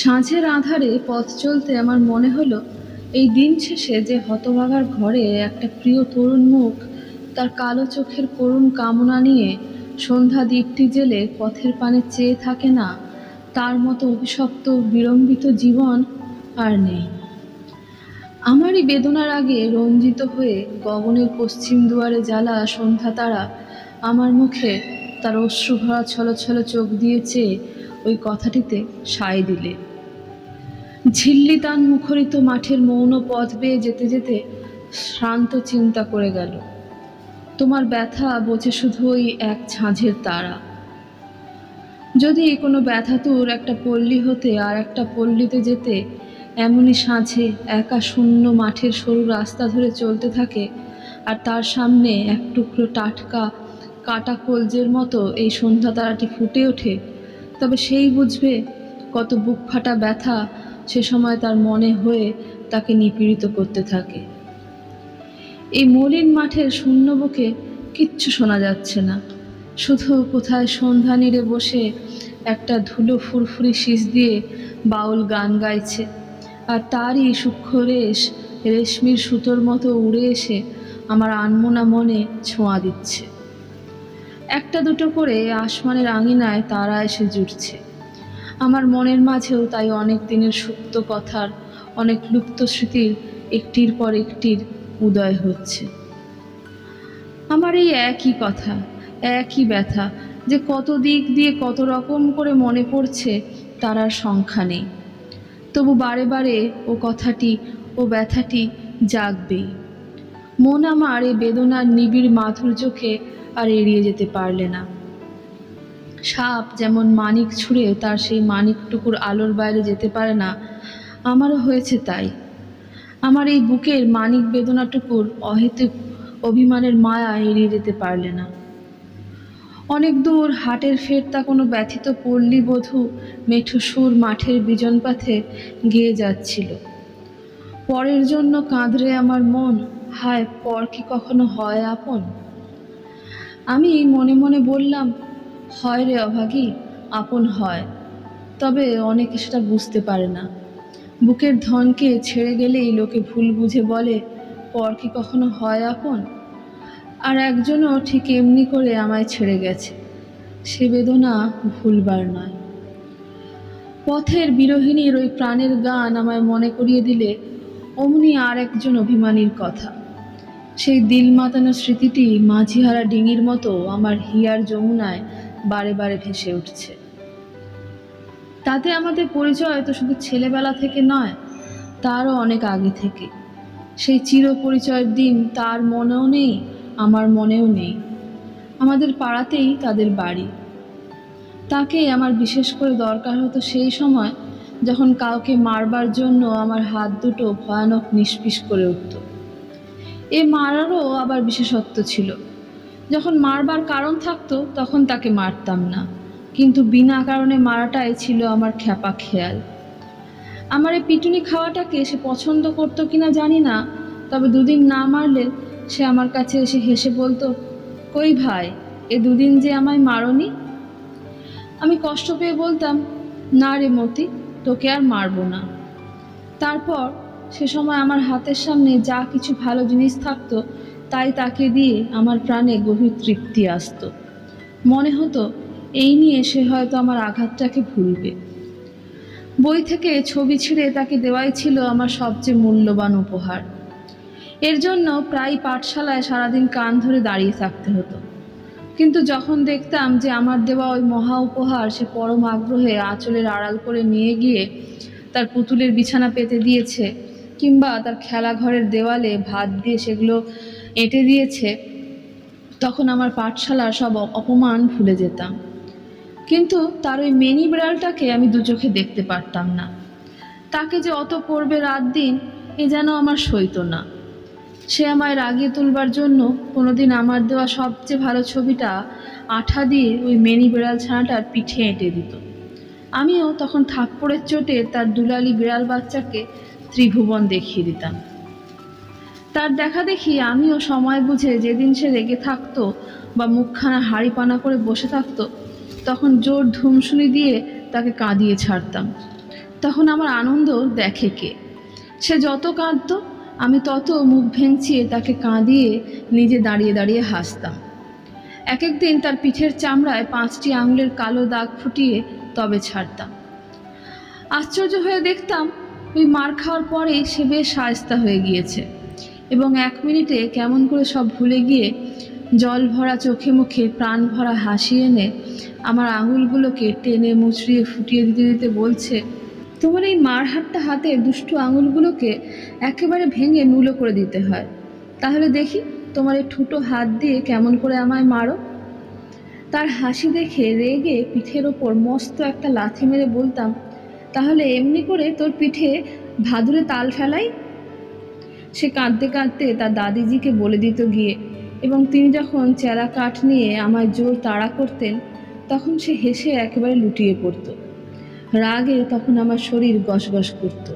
সাঁঝের আধারে পথ চলতে আমার মনে হলো, এই দিন শেষে যে হতভাগার ঘরে একটা প্রিয় তরুণ মুখ, তার কালো চোখের করুণ কামনা নিয়ে সন্ধ্যা দীপ্তি জেলে পথের পানে চেয়ে থাকে না, তার মতো অভিশপ্ত বিড়ম্বিত জীবন আর নেই। আমারই বেদনার আগে রঞ্জিত হয়ে গগনের পশ্চিম দুয়ারে জ্বালা সন্ধ্যা তারা আমার মুখে তার অশ্রুভরা ছলো ছলো চোখ দিয়ে চেয়ে ওই কথাটিতে সায় দিলে। ঝিল্লি তান মুখরিত মাঠের মৌন পথ বেয়ে যেতে যেতে শ্রান্ত চিন্তা করে গেল। তোমার ব্যথা বোঝে শুধু ওই এক ঝাঁঝের তারা। যদি কোনো ব্যথা ব্যথাতুর একটা পল্লী হতে আর একটা পল্লীতে যেতে, এমনই সাঁঝে একা শূন্য মাঠের সরু রাস্তা ধরে চলতে থাকে আর তার সামনে এক টুকরো টাটকা কাটা কলজের মতো এই সন্ধ্যা তারাটি ফুটে ওঠে, তবে সেই বুঝবে কত বুক ফাটা ব্যথা সে সময় তার মনে হয়ে তাকে নিপীড়িত করতে থাকে। এই মলিন মাঠের শূন্য বুকে কিচ্ছু শোনা যাচ্ছে না। শুধু কোথায় সন্ধ্যা নিড়ে বসে একটা ধুলো ফুরফুরি শীষ দিয়ে বাউল গান গাইছে, আর তারই সূক্ষ্ম রেশ, রেশমির সুতোর মতো উড়ে এসে আমার আনমোনা মনে ছোঁয়া দিচ্ছে। একটা দুটো করে আসমানের আঙিনায় তারা এসে জুটছে। আমার মনের মাঝেও তাই অনেক দিনের সুপ্ত কথার, অনেক লুপ্ত স্মৃতির একটির পর একটির উদয় হচ্ছে। আমার এই একই কথা, একই ব্যথা যে কত দিক দিয়ে কত রকম করে মনে পড়ছে, তার আর সংখ্যা নেই। তবু বারে বারে ও কথাটি, ও ব্যথাটি জাগবেই। মন আমার এই বেদনার নিবিড় মাধুর্যকে আর এড়িয়ে যেতে পারলে না। সাপ যেমন মানিক ছুঁড়ে তার সেই মানিকটুকুর আলোর বাইরে যেতে পারে না। আমারও হয়েছে তাই। আমার এই বুকের মানিক বেদনাটুকুর অহেতুক অভিমানের মায়া এড়িয়ে যেতে পারলে না। অনেক দূর হাটের ফেরতা কোনো ব্যথিত পল্লী বধূ মেঠো সুর মাঠের বিজন পথে গেয়ে যাচ্ছিল। পরের জন্য কাঁদরে আমার মন, হায় পর কি কখনো হয় আপন? আমি মনে মনে বললাম হয় রে অভাগী? আপন হয়। তবে অনেকে সেটা বুঝতে পারে না। বুকের ধনকে ছেড়ে গেলেই লোকে ভুল বুঝে বলে, পর কি কখনো হয় আপন? আর একজনও ঠিক এমনি করে আমায় ছেড়ে গেছে। সে বেদনা ভুলবার নয়। পথের বিরোহিনীর ওই প্রাণের গান আমায় মনে করিয়ে দিলে, অমনি আর একজন অভিমানীর কথা। সেই দিল মাতানো স্মৃতিটি মাঝিহারা ডিঙির মতো আমার হিয়ার যমুনায় বারে বারে ভেসে উঠছে। তাতে আমাদের পরিচয় তো শুধু ছেলেবেলা থেকে নয়, তারও অনেক আগে থেকে। সেই চির পরিচয়ের দিন তার মনেও নেই, আমার মনেও নেই। আমাদের পাড়াতেই তাদের বাড়ি। তাকে আমার বিশেষ করে দরকার হতো সেই সময় যখন কাউকে মারবার জন্য আমার হাত দুটো ভয়ানক নিষ্পিস করে উঠত। এ মারারও আবার বিশেষত্ব ছিল। যখন মারবার কারণ থাকতো, তখন তাকে মারতাম না। কিন্তু বিনা কারণে মারাটাই ছিল আমার খ্যাপা খেয়াল। আমার এই পিটুনি খাওয়াটাকে সে পছন্দ করতো কিনা জানি না, তবে দুদিন না মারলে সে আমার কাছে এসে হেসে বলতো, কই ভাই, এ দুদিন যে আমায় মারনি? আমি কষ্ট পেয়ে বলতাম, না রে মতি, তোকে আর মারবো না। তারপর সে সময় আমার হাতের সামনে যা কিছু ভালো জিনিস থাকতো তাই তাকে দিয়ে আমার প্রাণে গভীর তৃপ্তি আসতো। মনে হতো, এই নিয়ে সে হয়তো আমার আঘাতটাকে ভুলবে। বই থেকে ছবি ছিঁড়ে তাকে দেওয়াই ছিল আমার সবচেয়ে মূল্যবান উপহার। এর জন্য প্রায় পাঠশালায় সারাদিন কান ধরে দাঁড়িয়ে থাকতে হতো। কিন্তু যখন দেখতাম যে আমার দেওয়া ওই মহা উপহার সে পরম আগ্রহে আঁচলের আড়াল করে নিয়ে গিয়ে তার পুতুলের বিছানা পেতে দিয়েছে, কিংবা তার খেলাঘরের দেওয়ালে ভাত দিয়ে সেগুলো এঁটে দিয়েছে, তখন আমার পাঠশালার সব অপমান ভুলে যেতাম। কিন্তু তার ওই মেনি বিড়ালটাকে আমি দু চোখে দেখতে পারতাম না। তাকে যে অত পড়বে রাত দিন, এ যেন আমার সইতো না। সে আমায় রাগিয়ে তুলবার জন্য কোনোদিন আমার দেওয়া সবচেয়ে ভালো ছবিটা আঠা দিয়ে ওই মেনি বিড়াল ছানাটার পিঠে এঁটে দিত। আমিও তখন থাপ্পড়ের চোটে তার দুলালি বিড়াল বাচ্চাকে ত্রিভুবন দেখিয়ে দিতাম। তার দেখা দেখি আমিও সময় বুঝে যেদিন সে রেগে থাকতো বা মুখখানা হাড়ি পানা করে বসে থাকতো, তখন জোর ধুমশুনি দিয়ে তাকে কাঁদিয়ে ছাড়তাম। তখন আমার আনন্দ দেখে কে। সে যত কাঁদতো, আমি তত মুখ ভেঙচিয়ে তাকে কাঁদিয়ে নিজে দাঁড়িয়ে দাঁড়িয়ে হাসতাম। এক একদিন তার পিঠের চামড়ায় পাঁচটি আঙুলের কালো দাগ ফুটিয়ে তবে ছাড়তাম। আশ্চর্য হয়ে দেখতাম, ওই মার খাওয়ার পরেই সে বেশ সায়স্তা হয়ে গিয়েছে। এবং এক মিনিটে কেমন করে সব ভুলে গিয়ে জল ভরা চোখে মুখে প্রাণ ভরা হাসি এনে আমার আঙুলগুলোকে টেনে মুচড়িয়ে ফুটিয়ে দিতে দিতে বলছে, তোমার এই মার হাতটা হাতে দুষ্টু আঙুলগুলোকে একেবারে ভেঙে নুলো করে দিতে হয়। তাহলে দেখি তোমার এই ঠুটো হাত দিয়ে কেমন করে আমায় মারো? তার হাসি দেখে রেগে পিঠের ওপর মস্ত একটা লাথি মেরে বলতাম, তাহলে এমনি করে তোর পিঠে ভাদুরে তাল ফেলাই সে কাঁদতে কাঁদতে তার দাদিজিকে বলে দিত গিয়ে। এবং তিনি যখন চেরা কাঠ নিয়ে আমায় জোর তাড়া করতেন, তখন সে হেসে একেবারে লুটিয়ে পড়তো। রাগে তখন আমার শরীর গসগস করত।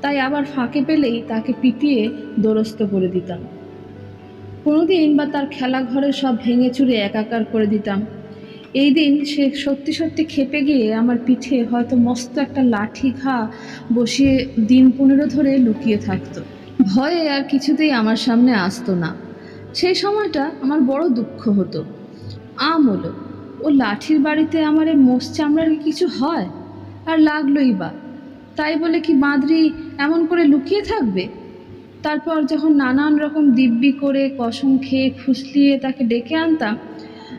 তাই আবার ফাঁকে পেলেই তাকে পিটিয়ে দোরস্ত করে দিতাম। কোনোদিন বা তার খেলা ঘরে সব ভেঙে চুরে একাকার করে দিতাম। এই দিন সে সত্যি সত্যি খেপে গিয়ে আমার পিঠে হয়তো মস্ত একটা লাঠি ঘা বসিয়ে দিন পনেরো ধরে লুকিয়ে থাকতো। ভয়ে আর কিছুতেই আমার সামনে আসতো না। সেই সময়টা আমার বড় দুঃখ হতো। আম হলো, ও লাঠির বাড়িতে আমার এই মোষ চামড়ার কিছু হয়? আর লাগলোই বা, তাই বলে কি বাঁদরি এমন করে লুকিয়ে থাকবে? তারপর যখন নানান রকম দিব্যি করে কসম খেয়ে ফুসলিয়ে তাকে ডেকে আনতাম,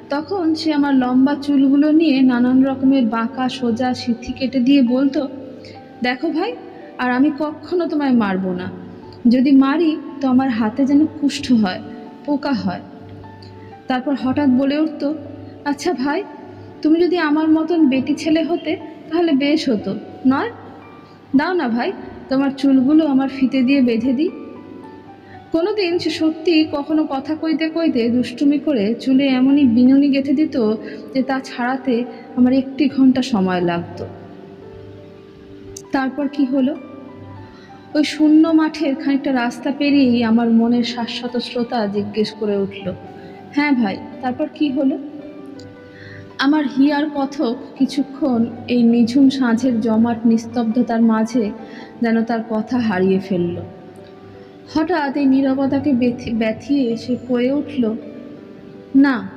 তখন সে আমার লম্বা চুলগুলো নিয়ে নানান রকমের বাঁকা, সোজা সিথি কেটে দিয়ে বলতো, দেখো ভাই, আর আমি কখনো তোমায় মারবো না। যদি মারি, তো আমার হাতে যেন কুষ্ঠ হয়, পোকা হয়। তারপর হঠাৎ বলে উঠতো আচ্ছা ভাই, তুমি যদি আমার মতন বেটি ছেলে হতে, তাহলে বেশ হতো, নয়? দাও না ভাই, তোমার চুলগুলো আমার ফিতে দিয়ে বেঁধে দিই। কোনো দিন সে সত্যি কখনো কথা কইতে কইতে দুষ্টুমি করে চুলে এমনই বিনুনি গেঁথে দিত যে তা ছাড়াতে আমার একটি ঘণ্টা সময় লাগতো। তারপর কি হলো? ওই শূন্য মাঠের খানিকটা রাস্তা পেরিয়েই আমার মনের শাশ্বত শ্রোতা জিজ্ঞেস করে উঠল হ্যাঁ ভাই, তারপর কি হলো? আমার হিয়ার কথক কিছুক্ষণ এই নিঝুম সাঁঝের জমাট নিস্তব্ধতার মাঝে যেন তার কথা হারিয়ে ফেলল। হঠাৎ এই নীরবতাকে ব্যথি- ব্যথিয়ে সে কয়ে উঠল, না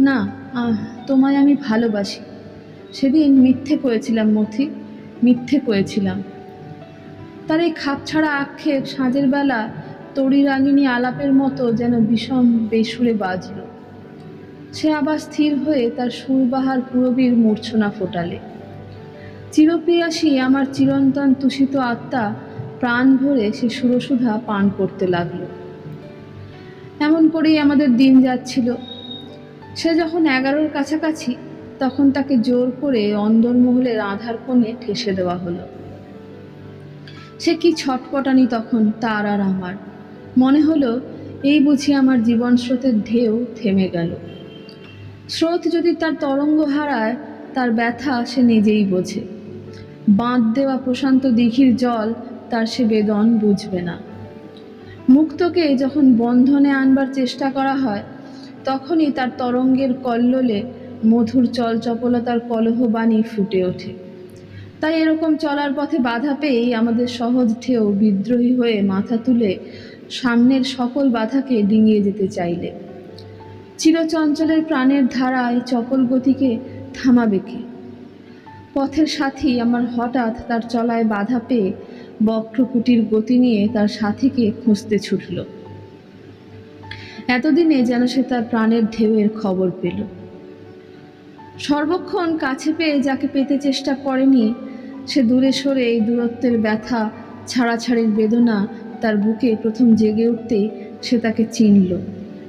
না তোমায় আমি ভালোবাসি। সেদিন মিথ্যে করেছিলাম মথি মিথ্যে করেছিলাম তার এই খাপছাড়া আক্ষেপ সাঁঝের বেলা রাগিনী আলাপের মতো যেন বিষম বেসুরে বাজল। সে আবার স্থির হয়ে তার সুরবাহার পুরবীর মূর্ছনা ফোটালে। চিরপ্রিয়াসী আমার চিরন্তন তুষিত আত্মা প্রাণ ভরে সে সুরসুধা পান করতে লাগল। এমন করেই আমাদের দিন যাচ্ছিল। সে যখন এগারোর কাছাকাছি, তখন তাকে জোর করে অন্দরমহলের আধার কোণে ঠেসে দেওয়া হলো। সে কি ছটপটানি তখন তার আর আমার? মনে হলো এই বুঝি আমার জীবন স্রোতের ঢেউ থেমে গেল। স্রোত যদি তার তরঙ্গ হারায়, তার ব্যথা সে নিজেই বোঝে। বাঁধ দেওয়া প্রশান্ত দিঘির জল, তার সে বেদন বুঝবে না। মুক্তকে যখন বন্ধনে আনবার চেষ্টা করা হয়, তখনই তার তরঙ্গের কল্লোলে মধুর চলচপলতার কলহবাণী ফুটে ওঠে। তাই এরকম চলার পথে বাধা পেয়েই আমাদের সহজ ঢেউ বিদ্রোহী হয়ে মাথা তুলে সামনের সকল বাধাকে ডিঙিয়ে যেতে চাইলে। চিরচঞ্চলের প্রাণের ধারায় চপল গতিকে থামাবে কে? পথের সাথী আমার হঠাৎ তার চলায় বাধা পেয়ে বক্রকুটির গতি নিয়ে তার সাথীকে খুঁজতে ছুটল। এতদিনে যেন সে তার প্রাণের ঢেউয়ের খবর পেল। সর্বক্ষণ কাছে পেয়ে যাকে পেতে চেষ্টা করেনি সে দূরে সরে এই দূরত্বের ব্যথা, ছাড়াছাড়ির বেদনা তার বুকে প্রথম জেগে উঠতেই সে তাকে চিনল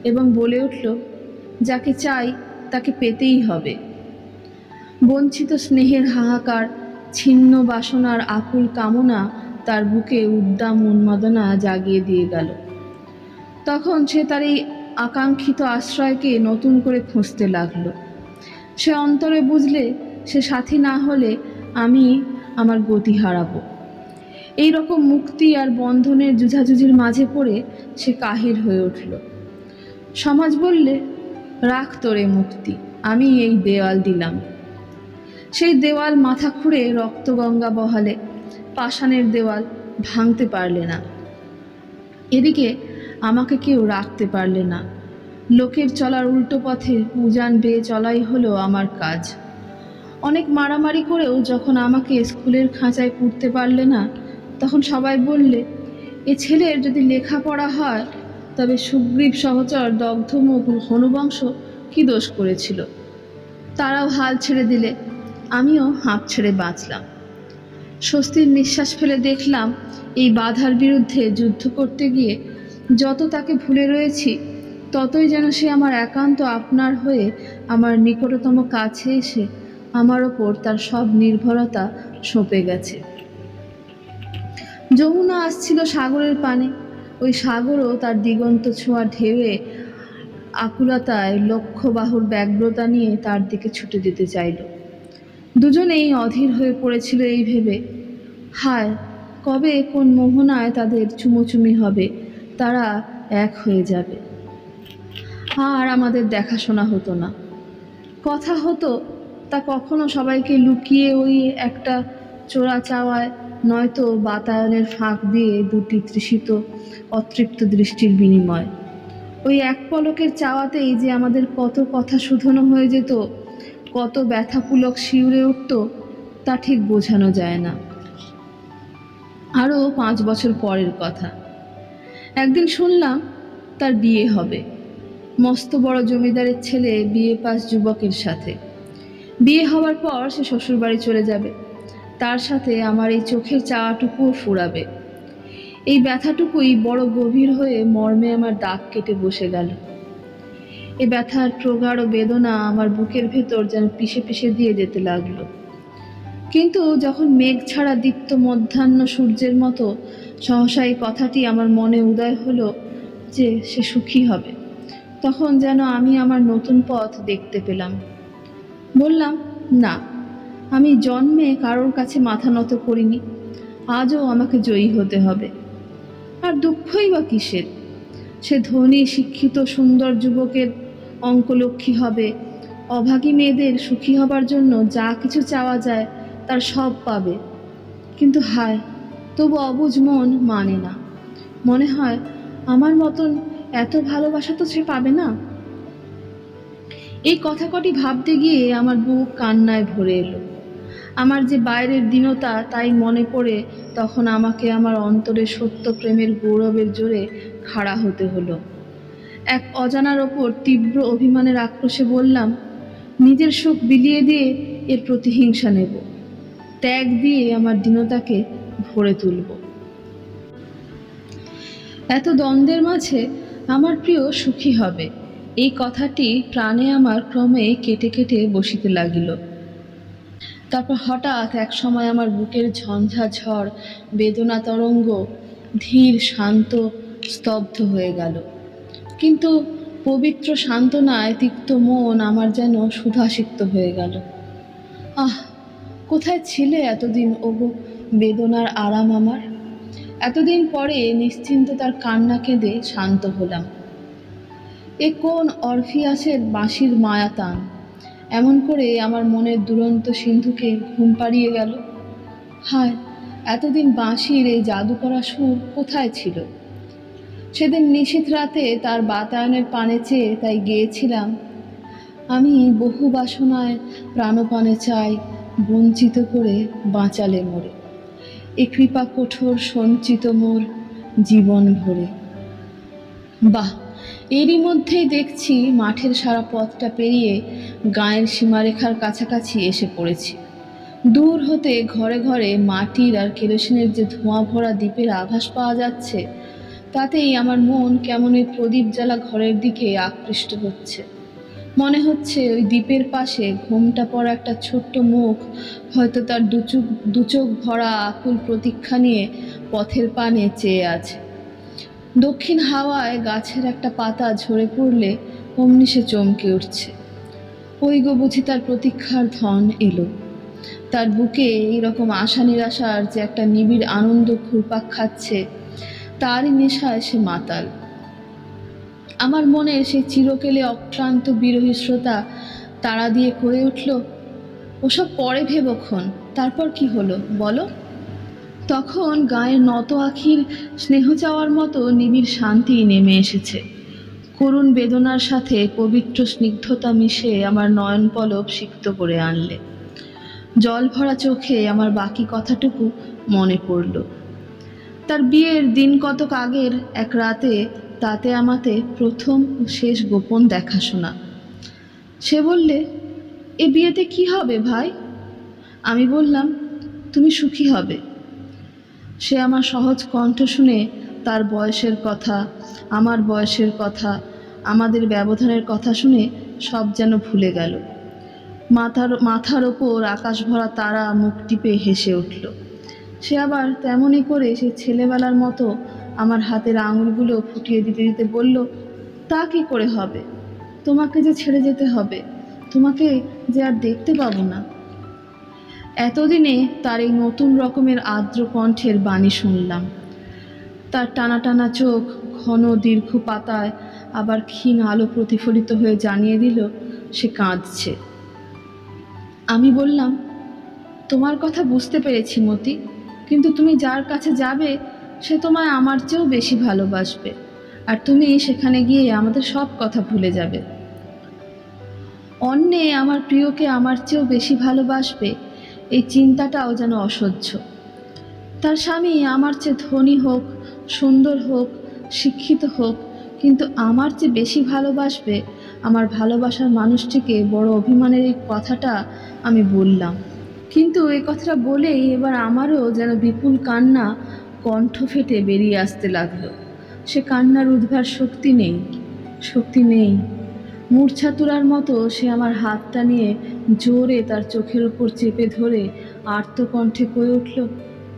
এবং বলে উঠল, যাকে চাই তাকে পেতেই হবে। বঞ্চিত স্নেহের হাহাকার, ছিন্ন বাসনার আকুল কামনা তার বুকে উদ্দাম উন্মাদনা জাগিয়ে দিয়ে গেল। তখন সে তার এই আকাঙ্ক্ষিত আশ্রয়কে নতুন করে খুঁজতে লাগল। সে অন্তরে বুঝলে, সে সাথী না হলে আমি আমার গতি হারাবো। এই রকম মুক্তি আর বন্ধনের যুঝাযুঝির মাঝে পড়ে সে কাহির হয়ে উঠল। সমাজ বললে, রাখ তোরে মুক্তি, আমি এই দেওয়াল দিলাম। সেই দেওয়াল মাথা খুঁড়ে রক্তগঙ্গা বহালে, পাষাণের দেওয়াল ভাঙতে পারলে না। এদিকে আমাকে কেউ রাখতে পারলে না। লোকের চলার উল্টো পথে উজান বেয়ে চলাই হলো আমার কাজ। অনেক মারামারি করেও যখন আমাকে স্কুলের খাঁচায় পুড়তে পারলে না, তখন সবাই বললে, এ ছেলের যদি লেখাপড়া হয়, তবে সুগ্রীব সহচর দগ্ধমুখ হনুবংশ কী দোষ করেছিল? তারাও হাল ছেড়ে দিলে, আমিও হাঁপ ছেড়ে বাঁচলাম। স্বস্তির নিঃশ্বাস ফেলে দেখলাম, এই বাধার বিরুদ্ধে যুদ্ধ করতে গিয়ে যত তাকে ভুলে রয়েছি, ততই যেন সে আমার একান্ত আপনার হয়ে আমার নিকটতম কাছে এসে আমার ওপর তার সব নির্ভরতা সঁপে গেছে। যমুনা আসছিল সাগরের পানে। ওই সাগরও তার দিগন্ত ছোঁয়া ঢেউয়ে আকুলতায় লক্ষ্যবাহুর ব্যগ্রতা নিয়ে তার দিকে ছুটে যেতে চাইল। দুজনেই অধীর হয়ে পড়েছিল এই ভেবে। হায়, কবে কোন মোহনায় তাদের চুমোচুমি হবে, তারা এক হয়ে যাবে। আর আমাদের দেখাশোনা হতো না। কথা হতো তা কখনো সবাইকে লুকিয়ে ওই একটা চোরা চাওয়ায় নয়তো বাতায়নের ফাঁক দিয়ে দুটি তৃষিত, অতৃপ্ত দৃষ্টির বিনিময়। ওই এক পলকের চাওয়াতেই যে আমাদের কত কথা শুধনো হয়ে যেত, কত ব্যথাপুলক শিউরে উঠত, তা ঠিক বোঝানো যায় না। আরও পাঁচ বছর পরের কথা। একদিন শুনলাম তার বিয়ে হবে। মস্ত বড় জমিদারের ছেলে বিয়ে পাস যুবকের সাথে। বিয়ে হওয়ার পর সে শ্বশুরবাড়ি চলে যাবে। তার সাথে আমার এই চোখের চাওয়াটুকুও ফুরাবে। এই ব্যথাটুকুই বড় গভীর হয়ে মর্মে আমার দাগ কেটে বসে গেল। এ ব্যথার প্রগাঢ় বেদনা আমার বুকের ভেতর যেন পিষে পিষে দিয়ে যেতে লাগল। কিন্তু যখন মেঘ ছাড়া দীপ্ত মধ্যাহ্ন সূর্যের মতো সহসা এই কথাটি আমার মনে উদয় হলো যে সে সুখী হবে, তখন যেন আমি আমার নতুন পথ দেখতে পেলাম। বললাম, না, আমি জন্মে কারোর কাছে মাথা নত করিনি। আজও আমাকে জয়ী হতে হবে। আর দুঃখই বা কিসের? সে ধনী, শিক্ষিত, সুন্দর যুবকের অঙ্কলক্ষ্মী হবে। অভাগী মেয়েদের সুখী হবার জন্য যা কিছু চাওয়া যায় তার সব পাবে। কিন্তু হায়, তবু অবুঝ মন মানে না। মনে হয়, আমার মতন এত ভালোবাসা তো সে পাবে না? এই কথা কটি ভাবতে গিয়ে আমার বুক কান্নায় ভরে এলো। আমার যে বাইরের দীনতা তাই মনে পড়ে তখন আমাকে আমার অন্তরে সত্য প্রেমের গৌরবের জোরে খাড়া হতে হলো। এক অজানার ওপর তীব্র অভিমানের আক্রোশে বললাম, নিজের সুখ বিলিয়ে দিয়ে এর প্রতিহিংসা নেব। ত্যাগ দিয়ে আমার দীনতাকে ভরে তুলব। এত দ্বন্দ্বের মাঝে আমার প্রিয় সুখী হবে। এই কথাটি প্রাণে আমার ক্রমে কেটে কেটে বসিতে লাগিল। তারপর হঠাৎ এক সময় আমার বুকের ঝঞ্ঝা ঝড়, বেদনা তরঙ্গ, ধীর শান্ত স্তব্ধ হয়ে গেল। কিন্তু পবিত্র সান্ত্বনায় তিক্ত মন আমার যেন সুধাসিক্ত হয়ে গেল। আহ, কোথায় ছিলে এতদিন ওগো বেদনার আরাম আমার? এতদিন পরে নিশ্চিন্ত তার কান্না কেঁদে শান্ত হলাম। এ কোন অরফিয়াসের বাঁশির মায়াতান এমন করে আমার মনের দুরন্ত সিন্ধুকে ঘুম পাড়িয়ে গেল। হায়, এতদিন বাঁশির এই জাদু করা সুর কোথায় ছিল? সেদিন নিশীথ রাতে তার বাতায়নের পানে চেয়ে তাই গেয়েছিলাম। আমি বহু বাসনায় প্রাণপানে চাই বঞ্চিত করে বাঁচালে মোরে। এ কৃপা কঠোর সঞ্চিত মোর জীবন ভরে। বাহ এরই মধ্যেই দেখছি মাঠের সারা পথটা পেরিয়ে গায়ের সীমারেখার কাছাকাছি এসে পড়েছি। দূর হতে ঘরে ঘরে মাটির আর কেরোসিনের যে ধোঁয়া ভরা দ্বীপের আভাস পাওয়া যাচ্ছে, তাতেই আমার মন কেমন ওই প্রদীপ জ্বালা ঘরের দিকে আকৃষ্ট হচ্ছে। মনে হচ্ছে ওই দ্বীপের পাশে ঘোমটা পড়া একটা ছোট্ট মুখ হয়তো তার দুচোখ দুচোখ ভরা আকুল প্রতীক্ষা নিয়ে পথের পানে চেয়ে আছে। দক্ষিণ হাওয়ায় গাছের একটা পাতা ঝরে পড়লে অমনি সে চমকে উঠছে। ওই গো বুঝি তার প্রতীক্ষার ধন এলো। তার বুকে এইরকম আশা নিরাশার যে একটা নিবিড় আনন্দ ঘুরপাক খাচ্ছে, তারই নেশায় সে মাতাল। আমার মনের সেই চিরকেলে অক্লান্ত বিরোহী শ্রোতা তাড়া দিয়ে করে উঠল, ওসব পরে ভেবক্ষণ তারপর কি হলো, বলো? তখন গায়ের নত আখির স্নেহ চাওয়ার মতো নিবিড় শান্তি নেমে এসেছে। করুণ বেদনার সাথে পবিত্র স্নিগ্ধতা মিশে আমার নয়ন পলব সিক্ত করে আনলে। জল ভরা চোখে আমার বাকি কথাটুকু মনে পড়ল। তার বিয়ের দিন কতক আগের এক রাতে তাতে আমাতে প্রথম ও শেষ গোপন দেখাশোনা। সে বললে, এ বিয়েতে কি হবে ভাই? আমি বললাম, তুমি সুখী হবে। সে আমার সহজ কণ্ঠ শুনে তার বয়সের কথা, আমার বয়সের কথা, আমাদের ব্যবধানের কথা শুনে সব যেন ভুলে গেল। মাথার মাথার ওপর আকাশ ভরা তারা মুখ টিপে হেসে উঠল। সে আবার তেমনই করে সে ছেলেবেলার মতো আমার হাতের আঙুলগুলো ফুটিয়ে দিতে দিতে বলল, তা কি করে হবে? তোমাকে যে ছেড়ে যেতে হবে, তোমাকে যে আর দেখতে পাবো না। এতদিনে তার এই নতুন রকমের আর্দ্র কণ্ঠের বাণী শুনলাম। তার টানা টানা চোখ ঘন দীর্ঘ পাতায় আবার ক্ষীণ আলো প্রতিফলিত হয়ে জানিয়ে দিল, সে কাঁদছে। আমি বললাম, তোমার কথা বুঝতে পেরেছি মতি, কিন্তু তুমি যার কাছে যাবে, সে তোমায় আমার চেয়েও বেশি ভালোবাসবে, আর তুমি সেখানে গিয়ে আমাদের সব কথা ভুলে যাবে। অন্যে আমার প্রিয়কে আমার চেয়েও বেশি ভালোবাসবে এই চিন্তাটাও যেন অসহ্য। তার স্বামী আমার চেয়ে ধনী হোক, সুন্দর হোক, শিক্ষিত হোক, কিন্তু আমার চেয়ে বেশি ভালোবাসবে আমার ভালোবাসার মানুষটিকে বড় অভিমানের এই কথাটা আমি বললাম। কিন্তু এই কথাটা বলেই এবার আমারও যেন বিপুল কান্না কণ্ঠ ফেটে বেরিয়ে আসতে লাগল। সে কান্নার উদ্ভার শক্তি নেই শক্তি নেই। মূর্ছা তোলার মতো সে আমার হাতটা নিয়ে জোরে তার চোখের উপর চেপে ধরে আর্তকণ্ঠে কয়ে উঠল,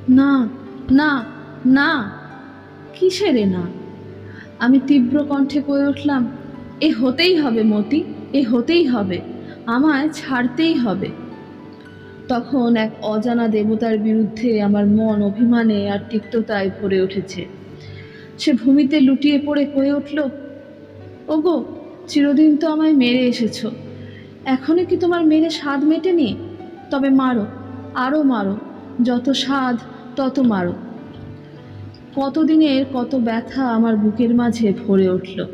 না না না, কিসেরে না? আমি তীব্র কণ্ঠে কয়ে উঠলাম, এ হতেই হবে মতি, এ হতেই হবে, আমায় ছাড়তেই হবে। তখন এক অজানা দেবতার বিরুদ্ধে আমার মন অভিমানে আর তিক্ততায় ভরে উঠেছে। সে ভূমিতে লুটিয়ে পড়ে কয়ে উঠল, ওগো, চিরদিন তো আমায় মেরে এসেছ এখনও কি তোমার মেরে স্বাদ মেটেনি? তবে মারো, আরও মারো, যত স্বাদ, তত মারো। কতদিনের কত ব্যথা আমার বুকের মাঝে ভরে উঠল।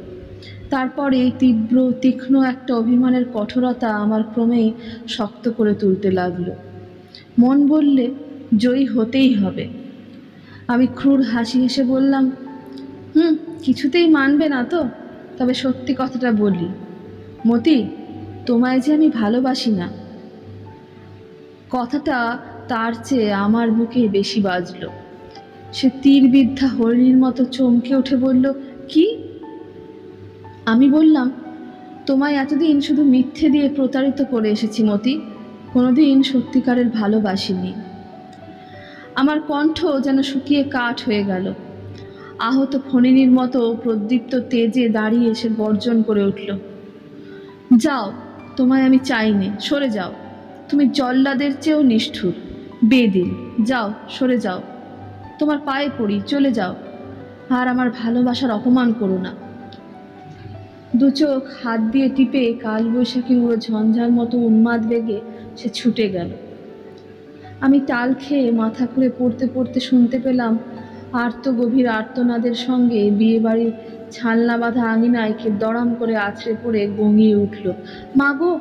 তারপরে তীব্র, তীক্ষ্ণ একটা অভিমানের কঠোরতা আমার ক্রমেই শক্ত করে তুলতে লাগল। মন বললে, জয়ী হতেই হবে। আমি ক্রূর হাসি হেসে বললাম, হুম, কিছুতেই মানবে না তো? তবে সত্যি কথাটা বলি, মতি তোমায় যে আমি ভালোবাসি না। কথাটা তার চেয়ে আমার বুকে বেশি বাজলো। সে তীরবিদ্ধা হরিণীর মতো চমকে উঠে বলল, কি? আমি বললাম, তোমায় এতদিন শুধু মিথ্যে দিয়ে প্রতারিত করে এসেছি মতি, কোনোদিন সত্যিকারের ভালোবাসিনি। আমার কণ্ঠ যেন শুকিয়ে কাঠ হয়ে গেল। আহত ফণিনীর মতো প্রদীপ্ত তেজে দাঁড়িয়ে এসে গর্জন করে উঠল, যাও তোমায় আমি চাইনি, সরে যাও। তুমি জল্লাদের চেয়েও নিষ্ঠুর। বেদিন, যাও, সরে যাও। তোমার পায়ে পড়ি, চলে যাও। আর আমার ভালোবাসার অপমান করো না। দু চোখ হাত দিয়ে টিপে কালবৈশাখী উড়ো ঝঞ্ঝার মতো উন্মাদ বেগে সে ছুটে গেল। আমি টাল খেয়ে মাথা খুঁড়ে পড়তে পড়তে শুনতে পেলাম আর্ত গভীর আর্তনাদের সঙ্গে বিয়েবাড়ির ছালনা বাঁধা আঙিনায় কে দড়াম করে আছড়ে পড়ে গঙিয়ে উঠল। মা গো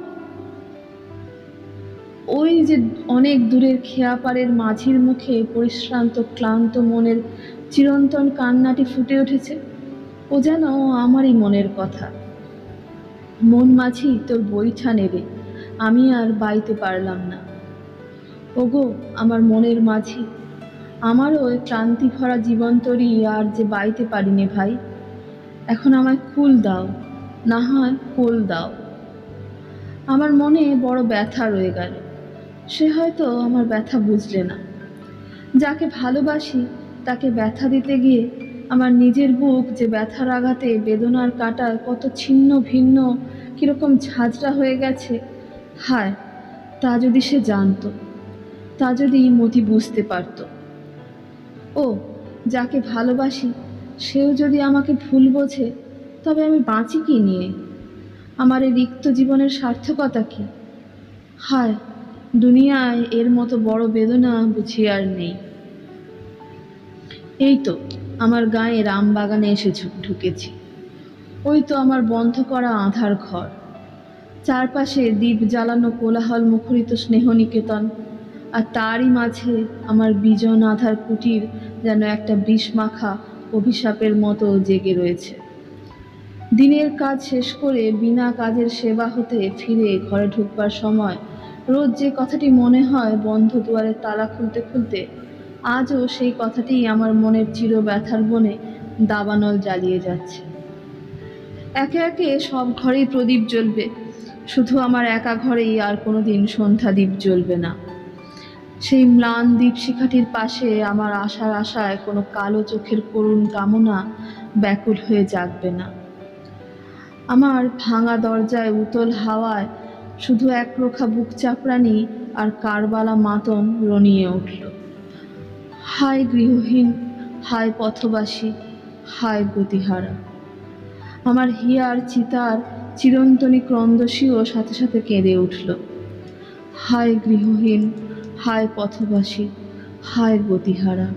ওই যে অনেক দূরের খেয়াপাড়ের মাঝির মুখে পরিশ্রান্ত, ক্লান্ত মনের চিরন্তন কান্নাটি ফুটে উঠেছে। ও যেন আমারই মনের কথা। মন মাঝি, তোর বইঠা নেবে। আমি আর বাইতে পারলাম না। ওগো, আমার মনের মাঝি। আমারও ওই ক্লান্তি ভরা জীবন্তরী আর যে বাইতে পারিনি ভাই, এখন আমায় কুল দাও, না হয় কোল দাও। আমার মনে বড় ব্যথা রয়ে গেল, সে হয়তো আমার ব্যথা বুঝলে না। যাকে ভালোবাসি, তাকে ব্যথা দিতে গিয়ে আমার নিজের বুক যে ব্যথার আঘাতে বেদনার কাটায় কত ছিন্ন ভিন্ন কীরকম ঝাঁঝরা হয়ে গেছে, হায়, তা যদি সে জানতো, তা যদি মতি বুঝতে পারতো। ও, যাকে ভালোবাসি, সেও যদি আমাকে ভুল বোঝে, তবে আমি বাঁচি কি নিয়ে? আমার এই রিক্ত জীবনের সার্থকতা কি? হায়, দুনিয়ায় এর মতো বড় বেদনা বুঝি আর নেই। এই তো, আমার গায়ে রাম বাগানে এসে ঢুকেছি। ওই তো আমার বন্ধ করা আধার ঘর। চারপাশে দ্বীপ জ্বালানো কোলাহল মুখরিত স্নেহনিকেতন আর তারই মাঝে আমার বিজন আধার কুটির যেন একটা বিষমাখা অভিশাপের মতো জেগে রয়েছে। দিনের কাজ শেষ করে বিনা কাজের সেবা হতে ফিরে ঘরে ঢুকবার সময়, রোজ যে কথাটি মনে হয় বন্ধ দুয়ারের তালা খুলতে খুলতে, আজও সেই কথাটি আমার মনের চির ব্যথার বনে দাবানল জ্বালিয়ে যাচ্ছে। একে একে সব ঘরেই প্রদীপ জ্বলবে, শুধু আমার একা ঘরেই আর কোনোদিন সন্ধ্যা দ্বীপ জ্বলবে না। সেই ম্লান দ্বীপ শিখাটির পাশে আমার আশার আশায় কোনো কালো চোখের করুণ কামনা ব্যাকুল হয়ে জাগবে না। আমার ভাঙা দরজায় উতল হাওয়ায় শুধু এক রোখা বুক চাপড়ানি আর কারবালা মাতন রনিয়ে উঠল। হায় গৃহহীন, হায় পথবাসী, হায় গতিহারা। আমার হিয়ার চিতার চিরন্তনী ক্রন্দসীও সাথে সাথে কেঁদে উঠল। হায় গৃহহীন হায় পথবাসী হায় গতিহারা।